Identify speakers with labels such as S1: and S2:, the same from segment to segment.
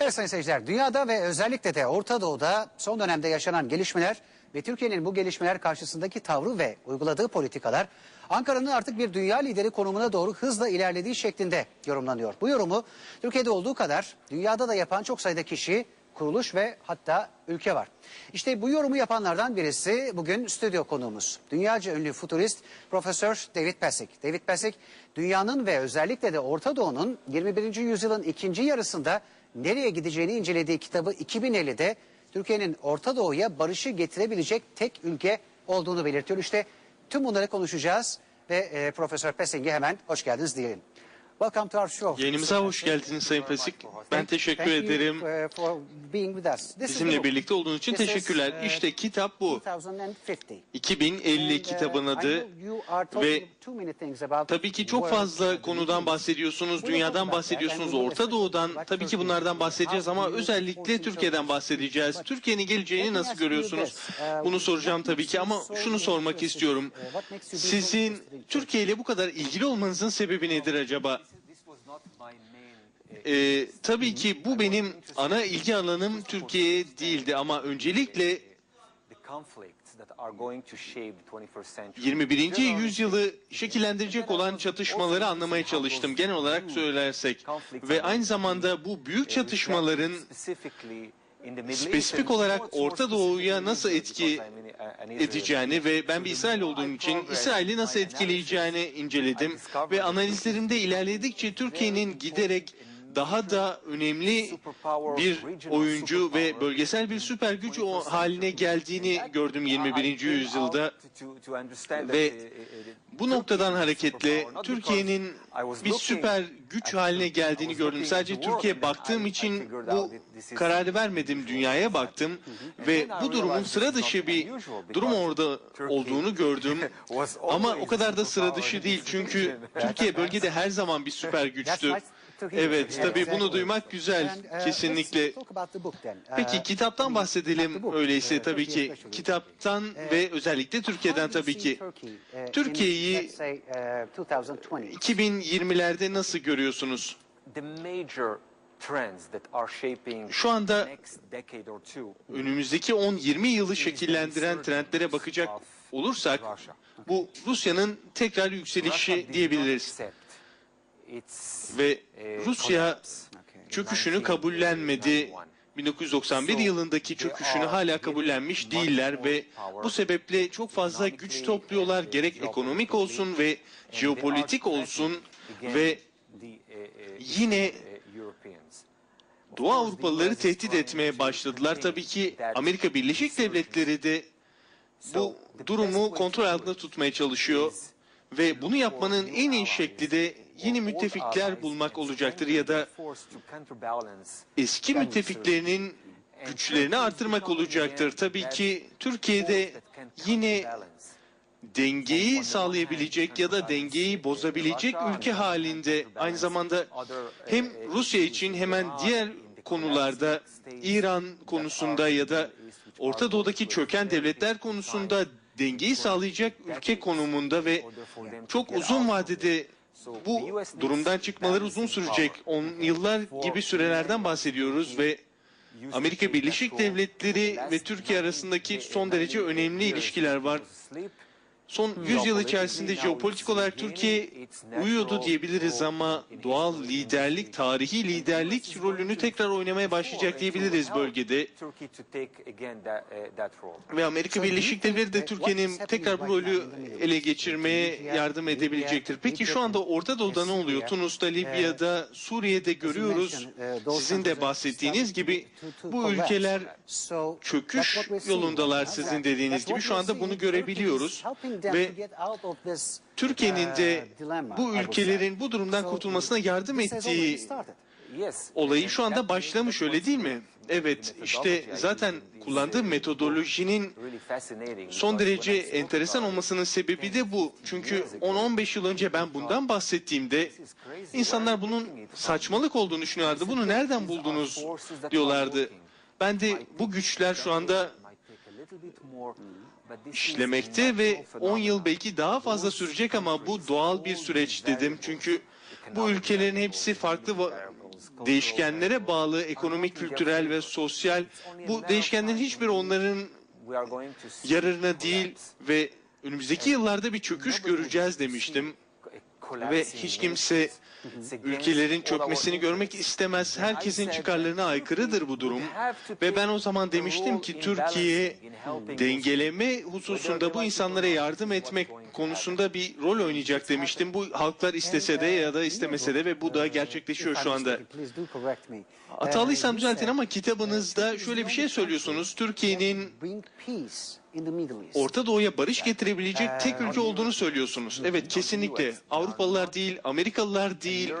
S1: Evet sayın seyirciler, dünyada ve özellikle de Orta Doğu'da son dönemde yaşanan gelişmeler ve Türkiye'nin bu gelişmeler karşısındaki tavrı ve uyguladığı politikalar Ankara'nın artık bir dünya lideri konumuna doğru hızla ilerlediği şeklinde yorumlanıyor. Bu yorumu Türkiye'de olduğu kadar dünyada da yapan çok sayıda kişi, kuruluş ve hatta ülke var. İşte bu yorumu yapanlardan birisi bugün stüdyo konuğumuz. Dünyaca ünlü futurist Profesör David Pesek. David Pesek dünyanın ve özellikle de Orta Doğu'nun 21. yüzyılın ikinci yarısında nereye gideceğini incelediği kitabı 2050'de Türkiye'nin Orta Doğu'ya barışı getirebilecek tek ülke olduğunu belirtiyor. İşte tüm bunları konuşacağız ve e, Profesör Peseng'e hemen hoş geldiniz diyelim. Welcome to our show.
S2: Yayınımıza hoş geldiniz Sayın Pesik. Ben teşekkür ederim.
S1: uh,
S2: Bizimle birlikte olduğunuz için teşekkürler.
S1: uh,
S2: İşte kitap bu.
S1: 2050.
S2: 2050
S1: And, uh,
S2: kitabın adı ve tabii ki çok fazla konudan bahsediyorsunuz, dünyadan bahsediyorsunuz, Orta Doğu'dan. Tabii ki bunlardan bahsedeceğiz ama özellikle Türkiye'den bahsedeceğiz. Türkiye'nin geleceğini nasıl görüyorsunuz? Bunu soracağım tabii ki ama şunu sormak istiyorum. Sizin Türkiye ile bu kadar ilgili olmanızın sebebi nedir acaba? Ee, tabii ki bu benim ana ilgi alanım Türkiye değildi ama öncelikle 21. yüzyılı şekillendirecek olan çatışmaları anlamaya çalıştım genel olarak söylersek. Ve aynı zamanda bu büyük çatışmaların spesifik olarak Orta Doğu'ya nasıl etki edeceğini ve ben bir İsrail olduğum için İsrail'i nasıl etkileyeceğini inceledim. Ve analizlerimde ilerledikçe Türkiye'nin giderek daha da önemli bir oyuncu ve bölgesel bir süper güç o- haline geldiğini gördüm 21. yüzyılda. Ve bu noktadan hareketle Türkiye'nin bir süper güç haline geldiğini gördüm. Sadece Türkiye baktığım için bu kararı vermedim, dünyaya baktım ve bu durumun sıra dışı bir durum orada olduğunu gördüm. Ama o kadar da sıra dışı değil çünkü Türkiye bölgede her zaman bir süper güçtü. Evet, tabii bunu duymak güzel,
S1: uh,
S2: kesinlikle. Peki kitaptan bahsedelim öyleyse tabii ki. Kitaptan ve özellikle Türkiye'den tabii ki. Türkiye'yi 2020'lerde nasıl görüyorsunuz? Şu anda önümüzdeki 10-20 yılı şekillendiren trendlere bakacak olursak bu Rusya'nın tekrar yükselişi diyebiliriz. Ve Rusya çöküşünü kabullenmedi. 1991 yılındaki çöküşünü hala kabullenmiş değiller ve bu sebeple çok fazla güç topluyorlar. Gerek ekonomik olsun ve jeopolitik olsun ve yine Doğu Avrupalıları tehdit etmeye başladılar. Tabii ki Amerika Birleşik Devletleri de bu durumu kontrol altında tutmaya çalışıyor ve bunu yapmanın en iyi şekli de yeni müttefikler bulmak olacaktır ya da eski müttefiklerinin güçlerini artırmak olacaktır. Tabii ki Türkiye'de yine dengeyi sağlayabilecek ya da dengeyi bozabilecek ülke halinde aynı zamanda hem Rusya için hemen diğer konularda İran konusunda ya da Orta Doğu'daki çöken devletler konusunda dengeyi sağlayacak ülke konumunda ve çok uzun vadede bu durumdan çıkmaları uzun sürecek. 10 yıllar gibi sürelerden bahsediyoruz ve Amerika Birleşik Devletleri ve Türkiye arasındaki son derece önemli ilişkiler var. Son 100 yıl içerisinde jeopolitik olarak Türkiye uyuyordu diyebiliriz ama doğal liderlik, tarihi liderlik rolünü tekrar oynamaya başlayacak diyebiliriz bölgede. Ve Amerika Birleşik Devletleri de Türkiye'nin tekrar bu rolü ele geçirmeye yardım edebilecektir. Peki şu anda Orta Doğu'da ne oluyor? Tunus'ta, Libya'da, Suriye'de görüyoruz. Sizin de bahsettiğiniz gibi bu ülkeler çöküş yolundalar sizin dediğiniz gibi. Şu anda bunu görebiliyoruz. Ve Türkiye'nin de bu ülkelerin bu durumdan kurtulmasına yardım ettiği olayı şu anda başlamış öyle değil mi? Evet işte zaten kullandığı metodolojinin son derece enteresan olmasının sebebi de bu. Çünkü 10-15 yıl önce ben bundan bahsettiğimde insanlar bunun saçmalık olduğunu düşünüyorlardı. Bunu nereden buldunuz diyorlardı. Ben de bu güçler şu anda işlemekte ve 10 yıl belki daha fazla sürecek ama bu doğal bir süreç dedim. Çünkü bu ülkelerin hepsi farklı değişkenlere bağlı ekonomik, kültürel ve sosyal bu değişkenlerin hiçbiri onların yararına değil ve önümüzdeki yıllarda bir çöküş göreceğiz demiştim ve hiç kimse ülkelerin çökmesini görmek istemez. Herkesin çıkarlarına aykırıdır bu durum. Ve ben o zaman demiştim ki Türkiye dengeleme hususunda bu insanlara yardım etmek konusunda bir rol oynayacak demiştim. Bu halklar istese de ya da istemese de ve bu da gerçekleşiyor şu anda. Hatalıysam düzeltin ama kitabınızda şöyle bir şey söylüyorsunuz. Türkiye'nin Orta Doğu'ya barış getirebilecek tek ülke olduğunu söylüyorsunuz. Evet kesinlikle. Avrupalılar değil, Amerikalılar değil.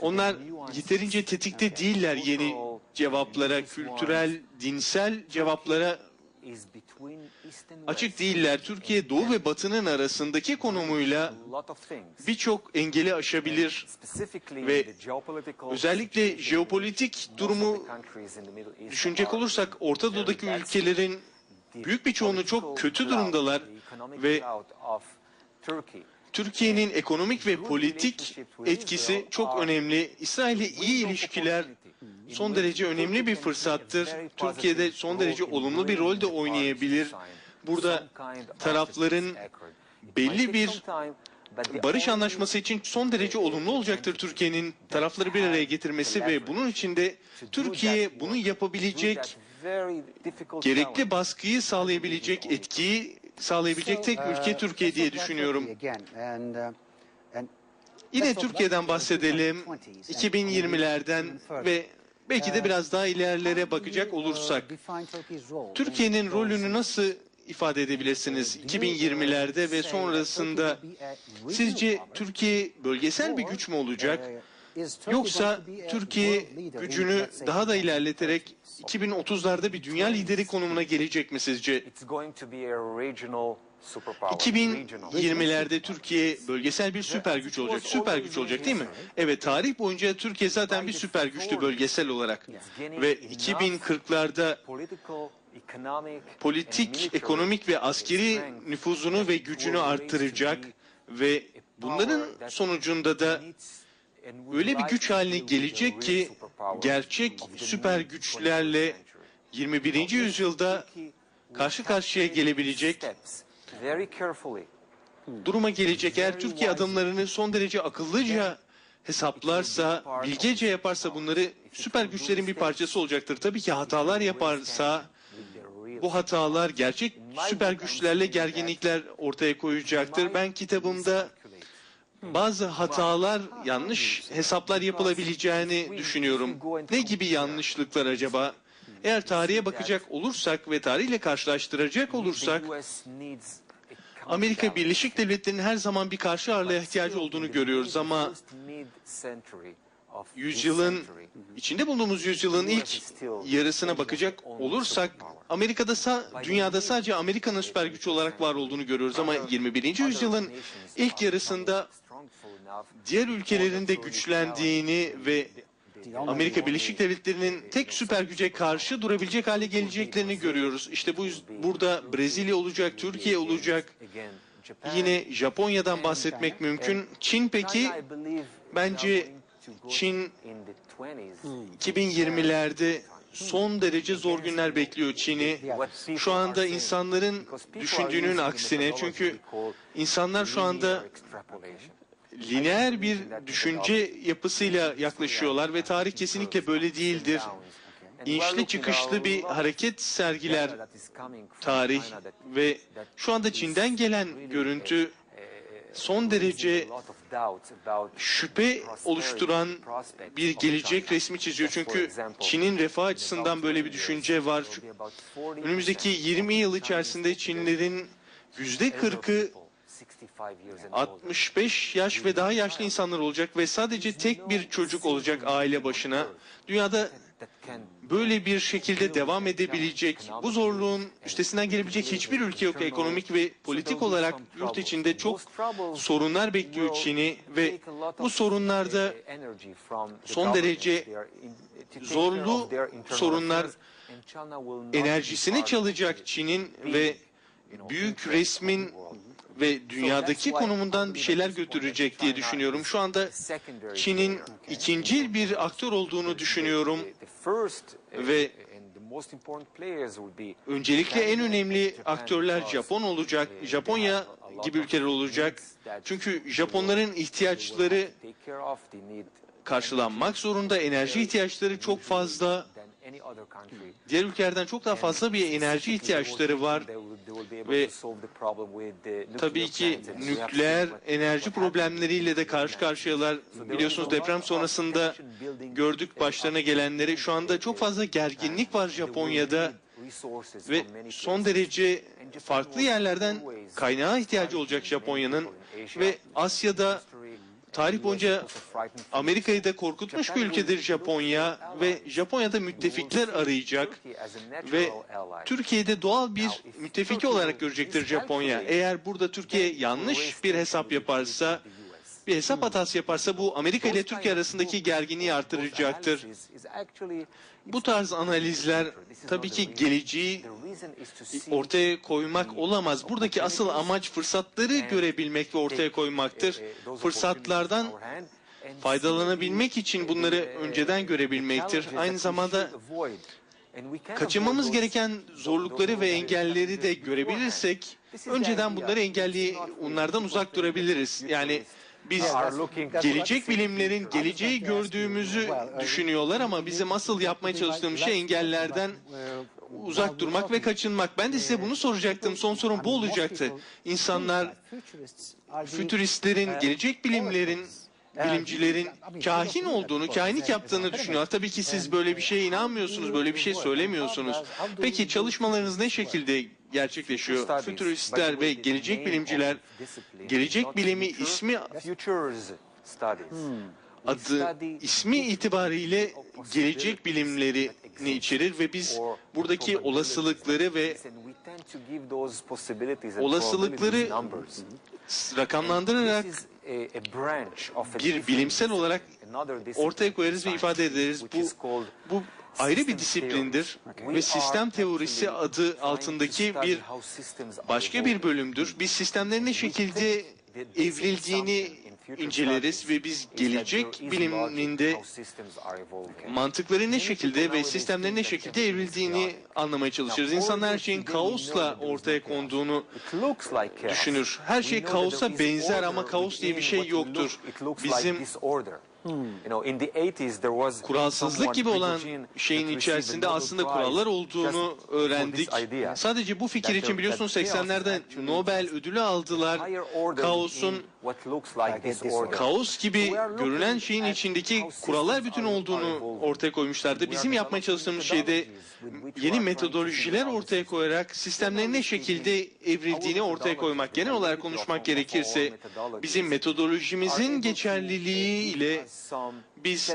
S2: Onlar yeterince tetikte değiller yeni cevaplara, kültürel, dinsel cevaplara açık değiller. Türkiye Doğu ve Batı'nın arasındaki konumuyla birçok engeli aşabilir ve özellikle jeopolitik durumu düşünecek olursak Orta Doğu'daki ülkelerin büyük bir çoğunluğu çok kötü durumdalar ve Türkiye'nin ekonomik ve politik etkisi çok önemli. İsrail'le iyi ilişkiler son derece önemli bir fırsattır. Türkiye'de son derece olumlu bir rol de oynayabilir. Burada tarafların belli bir barış anlaşması için son derece olumlu olacaktır Türkiye'nin tarafları bir araya getirmesi ve bunun için de Türkiye bunu yapabilecek gerekli baskıyı sağlayabilecek, etkiyi sağlayabilecek tek ülke Türkiye diye düşünüyorum. Yine Türkiye'den bahsedelim. 2020'lerden ve belki de biraz daha ilerlere bakacak olursak. Türkiye'nin rolünü nasıl ifade edebilirsiniz 2020'lerde ve sonrasında? Sizce Türkiye bölgesel bir güç mü olacak? Yoksa Türkiye gücünü daha da ilerleterek 2030'larda bir dünya lideri konumuna gelecek mi sizce? 2020'lerde Türkiye bölgesel bir süper güç olacak. Süper güç olacak değil mi? Evet tarih boyunca Türkiye zaten bir süper güçtü bölgesel olarak. Ve 2040'larda politik, ekonomik ve askeri nüfuzunu ve gücünü arttıracak ve bunların sonucunda da öyle bir güç haline gelecek ki gerçek süper güçlerle 21. yüzyılda karşı karşıya gelebilecek duruma gelecek. Eğer Türkiye adımlarını son derece akıllıca hesaplarsa, bilgece yaparsa bunları süper güçlerin bir parçası olacaktır. Tabii ki hatalar yaparsa bu hatalar gerçek süper güçlerle gerginlikler ortaya koyacaktır. Ben kitabımda bazı hatalar, yanlış hesaplar yapılabileceğini düşünüyorum. Ne gibi yanlışlıklar acaba? Eğer tarihe bakacak olursak ve tarihle karşılaştıracak olursak, Amerika Birleşik Devletleri'nin her zaman bir karşı ağırlığa ihtiyacı olduğunu görüyoruz ama yüzyılın içinde bulunduğumuz yüzyılın ilk yarısına bakacak olursak Amerika'da sa- dünyada sadece Amerika'nın süper güç olarak var olduğunu görüyoruz ama 21. yüzyılın ilk yarısında diğer ülkelerin de güçlendiğini ve Amerika Birleşik Devletleri'nin tek süper güce karşı durabilecek hale geleceklerini görüyoruz. İşte bu burada Brezilya olacak, Türkiye olacak. Yine Japonya'dan bahsetmek mümkün. Çin peki bence Çin 2020'lerde son derece zor günler bekliyor Çin'i. Şu anda insanların düşündüğünün aksine çünkü insanlar şu anda lineer bir düşünce yapısıyla yaklaşıyorlar ve tarih kesinlikle böyle değildir. İnişli çıkışlı bir hareket sergiler tarih ve şu anda Çin'den gelen görüntü son derece şüphe oluşturan bir gelecek resmi çiziyor. Çünkü Çin'in refah açısından böyle bir düşünce var. Önümüzdeki 20 yıl içerisinde Çinlerin yüzde 40'ı 65 yaş ve daha yaşlı insanlar olacak ve sadece tek bir çocuk olacak aile başına. Dünyada böyle bir şekilde devam edebilecek, bu zorluğun üstesinden gelebilecek hiçbir ülke yok. Ekonomik ve politik olarak yurt içinde çok sorunlar bekliyor Çin'i ve bu sorunlarda son derece zorlu sorunlar enerjisini çalacak Çin'in ve büyük resmin ve dünyadaki konumundan bir şeyler götürecek diye düşünüyorum. Şu anda Çin'in ikinci bir aktör olduğunu düşünüyorum ve öncelikle en önemli aktörler Japon olacak, Japonya gibi ülkeler olacak. Çünkü Japonların ihtiyaçları karşılanmak zorunda, enerji ihtiyaçları çok fazla. Diğer ülkelerden çok daha fazla bir enerji ihtiyaçları var ve tabii ki nükleer enerji problemleriyle de karşı karşıyalar. Biliyorsunuz deprem sonrasında gördük başlarına gelenleri. Şu anda çok fazla gerginlik var Japonya'da ve son derece farklı yerlerden kaynağa ihtiyacı olacak Japonya'nın ve Asya'da tarih boyunca Amerika'yı da korkutmuş bir ülkedir Japonya ve Japonya'da müttefikler arayacak ve Türkiye'de doğal bir müttefiki olarak görecektir Japonya. Eğer burada Türkiye yanlış bir hesap yaparsa, bir hesap hatası yaparsa bu Amerika ile Türkiye arasındaki gerginliği artıracaktır. Bu tarz analizler tabii ki geleceği ortaya koymak olamaz. Buradaki asıl amaç fırsatları görebilmek ve ortaya koymaktır. Fırsatlardan faydalanabilmek için bunları önceden görebilmektir. Aynı zamanda kaçınmamız gereken zorlukları ve engelleri de görebilirsek önceden bunları engelleyip onlardan uzak durabiliriz. Yani biz gelecek bilimlerin geleceği gördüğümüzü düşünüyorlar ama bizim asıl yapmaya çalıştığımız şey engellerden uzak durmak ve kaçınmak. Ben de size bunu soracaktım. Son sorum bu olacaktı. İnsanlar fütüristlerin, gelecek bilimlerin bilimcilerin kahin olduğunu, kahinlik yaptığını düşünüyorlar. Tabii ki siz böyle bir şeye inanmıyorsunuz, böyle bir şey söylemiyorsunuz. Peki çalışmalarınız ne şekilde gerçekleşiyor? Fütüristler ve gelecek bilimciler, gelecek bilimi ismi adı ismi itibariyle gelecek bilimlerini içerir ve biz buradaki olasılıkları ve olasılıkları rakamlandırarak bir bilimsel olarak ortaya koyarız ve ifade ederiz. Bu, bu ayrı bir disiplindir ve sistem teorisi adı altındaki bir başka bir bölümdür. Biz sistemlerin ne şekilde evrildiğini inceleriz ve biz gelecek biliminde mantıkların ne şekilde ve sistemlerin ne şekilde evrildiğini anlamaya çalışırız. İnsanlar her şeyin kaosla ortaya konduğunu düşünür. Her şey kaosa benzer ama kaos diye bir şey yoktur. Bizim kuralsızlık gibi olan şeyin içerisinde aslında kurallar olduğunu öğrendik. Sadece bu fikir için biliyorsunuz 80'lerde Nobel ödülü aldılar. Kaosun kaos gibi görünen şeyin içindeki kurallar bütün olduğunu ortaya koymuşlardı. Bizim yapmaya çalıştığımız şeyde yeni metodolojiler ortaya koyarak sistemlerin ne şekilde evrildiğini ortaya koymak. Genel olarak konuşmak gerekirse bizim metodolojimizin geçerliliği ile biz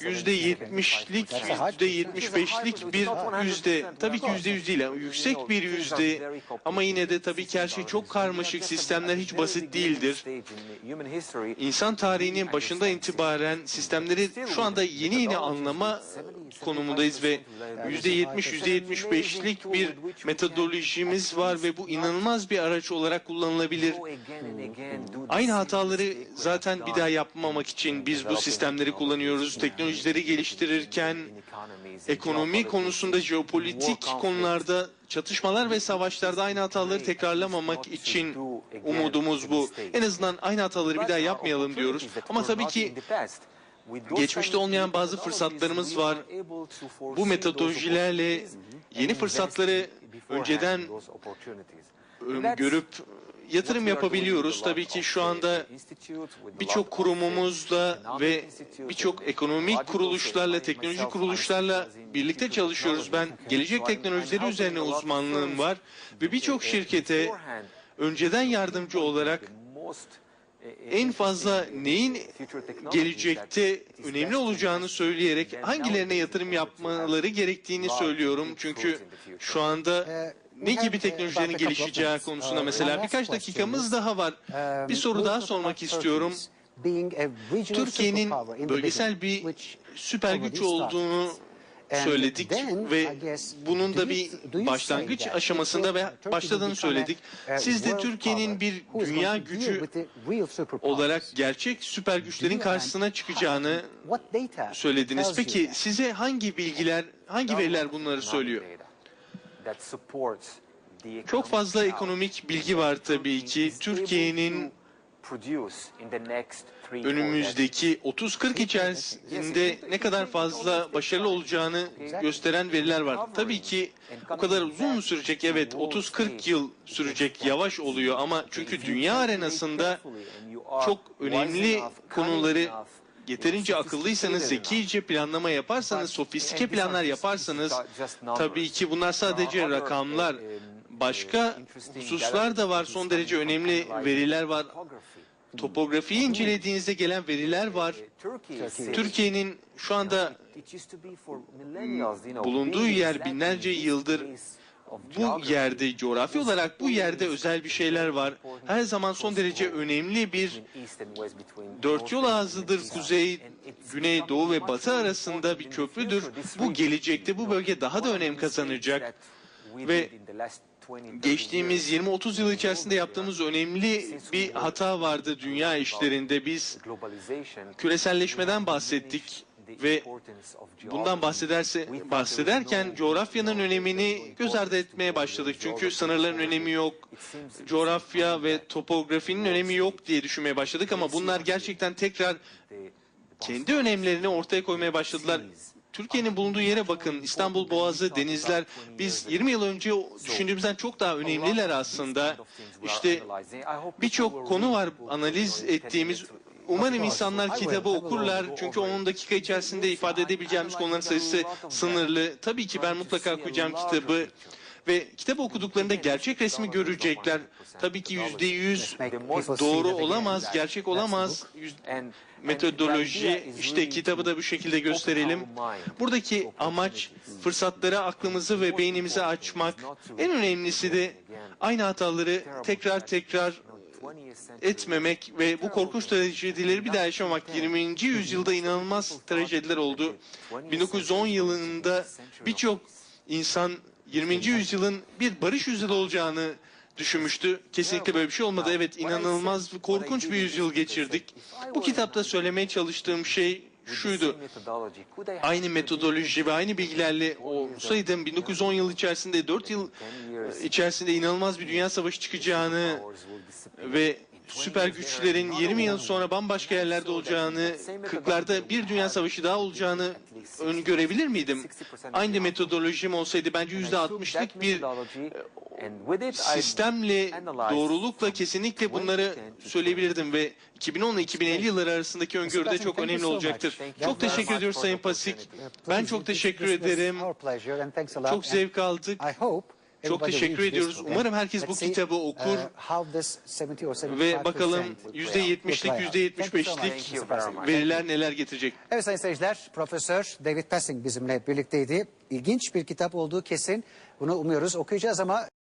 S2: yüzde yetmişlik, yüzde yetmiş beşlik bir yüzde, tabii ki yüzde yüz değil, yüksek bir yüzde. ama yine de tabii ki her şey çok karmaşık, sistemler hiç basit değildir. İnsan tarihinin başında itibaren sistemleri şu anda yeni yeni anlama konumundayız ve yüzde yetmiş, yüzde yetmiş beşlik bir metodolojimiz var ve bu inanılmaz bir araç olarak kullanılabilir. Aynı hataları zaten bir daha yapmamak için biz bu sistemleri kullanıyoruz. Teknolojileri geliştirirken ekonomi konusunda jeopolitik konularda çatışmalar ve savaşlarda aynı hataları tekrarlamamak için umudumuz bu. En azından aynı hataları bir daha yapmayalım diyoruz. Ama tabii ki geçmişte olmayan bazı fırsatlarımız var. Bu metodolojilerle yeni fırsatları önceden görüp yatırım yapabiliyoruz. Tabii ki şu anda birçok kurumumuzla ve birçok ekonomik kuruluşlarla, teknoloji kuruluşlarla birlikte çalışıyoruz. Ben gelecek teknolojileri üzerine uzmanlığım var ve birçok şirkete önceden yardımcı olarak en fazla neyin gelecekte önemli olacağını söyleyerek hangilerine yatırım yapmaları gerektiğini söylüyorum. Çünkü şu anda ne gibi teknolojilerin gelişeceği konusunda mesela birkaç dakikamız daha var. Bir soru daha sormak istiyorum. Türkiye'nin bölgesel bir süper güç olduğunu söyledik ve bunun da bir başlangıç aşamasında ve başladığını söyledik. Siz de Türkiye'nin bir dünya gücü olarak gerçek süper güçlerin karşısına çıkacağını söylediniz. Peki size hangi bilgiler, hangi veriler bunları söylüyor? Çok fazla ekonomik bilgi var tabii ki. Türkiye'nin önümüzdeki 30-40 içerisinde ne kadar fazla başarılı olacağını gösteren veriler var. Tabii ki o kadar uzun mu sürecek? Evet 30-40 yıl sürecek yavaş oluyor ama çünkü dünya arenasında çok önemli konuları yeterince akıllıysanız, zekice planlama yaparsanız, sofistike planlar yaparsanız tabii ki bunlar sadece rakamlar. Başka hususlar da var. Son derece önemli veriler var. Topografiyi incelediğinizde gelen veriler var. Türkiye'nin şu anda bulunduğu yer binlerce yıldır bu yerde, coğrafi olarak bu yerde özel bir şeyler var. Her zaman son derece önemli bir dört yol ağzıdır. Kuzey, güney, doğu ve batı arasında bir köprüdür. Bu gelecekte bu bölge daha da önem kazanacak. Ve geçtiğimiz 20-30 yıl içerisinde yaptığımız önemli bir hata vardı dünya işlerinde. Biz küreselleşmeden bahsettik ve bundan bahsederse bahsederken coğrafyanın önemini göz ardı etmeye başladık. Çünkü sınırların önemi yok, coğrafya ve topografinin önemi yok diye düşünmeye başladık ama bunlar gerçekten tekrar kendi önemlerini ortaya koymaya başladılar. Türkiye'nin bulunduğu yere bakın. İstanbul Boğazı, denizler. Biz 20 yıl önce düşündüğümüzden çok daha önemliler aslında. İşte birçok konu var analiz ettiğimiz. Umarım insanlar kitabı okurlar. Çünkü 10 dakika içerisinde ifade edebileceğimiz konuların sayısı sınırlı. Tabii ki ben mutlaka okuyacağım kitabı. Ve kitap okuduklarında gerçek resmi görecekler. Tabii ki yüzde yüz doğru olamaz, gerçek olamaz. Metodoloji işte kitabı da bu şekilde gösterelim. Buradaki amaç fırsatları aklımızı ve beynimizi açmak. En önemlisi de aynı hataları tekrar tekrar etmemek ve bu korkunç trajedileri bir daha yaşamak. 20. yüzyılda inanılmaz trajediler oldu. 1910 yılında birçok insan 20. yüzyılın bir barış yüzyılı olacağını düşünmüştü. Kesinlikle böyle bir şey olmadı. Evet inanılmaz korkunç bir yüzyıl geçirdik. Bu kitapta söylemeye çalıştığım şey şuydu. Aynı metodoloji ve aynı bilgilerle olsaydım 1910 yıl içerisinde 4 yıl içerisinde inanılmaz bir dünya savaşı çıkacağını ve süper güçlerin 20 yıl sonra bambaşka yerlerde olacağını, 40'larda bir dünya savaşı daha olacağını öngörebilir miydim? Aynı metodolojim olsaydı bence %60'lık bir sistemle, doğrulukla kesinlikle bunları söyleyebilirdim ve 2010 ile 2050 yılları arasındaki öngörü de çok önemli olacaktır. Çok teşekkür ediyoruz Sayın Pasik. Ben çok teşekkür ederim. Çok zevk aldık. Çok teşekkür ediyoruz. Umarım herkes bu kitabı okur ve bakalım %70'lik, %75'lik veriler neler getirecek.
S1: Evet sayın seyirciler, Profesör David Passing bizimle birlikteydi. İlginç bir kitap olduğu kesin. Bunu umuyoruz okuyacağız ama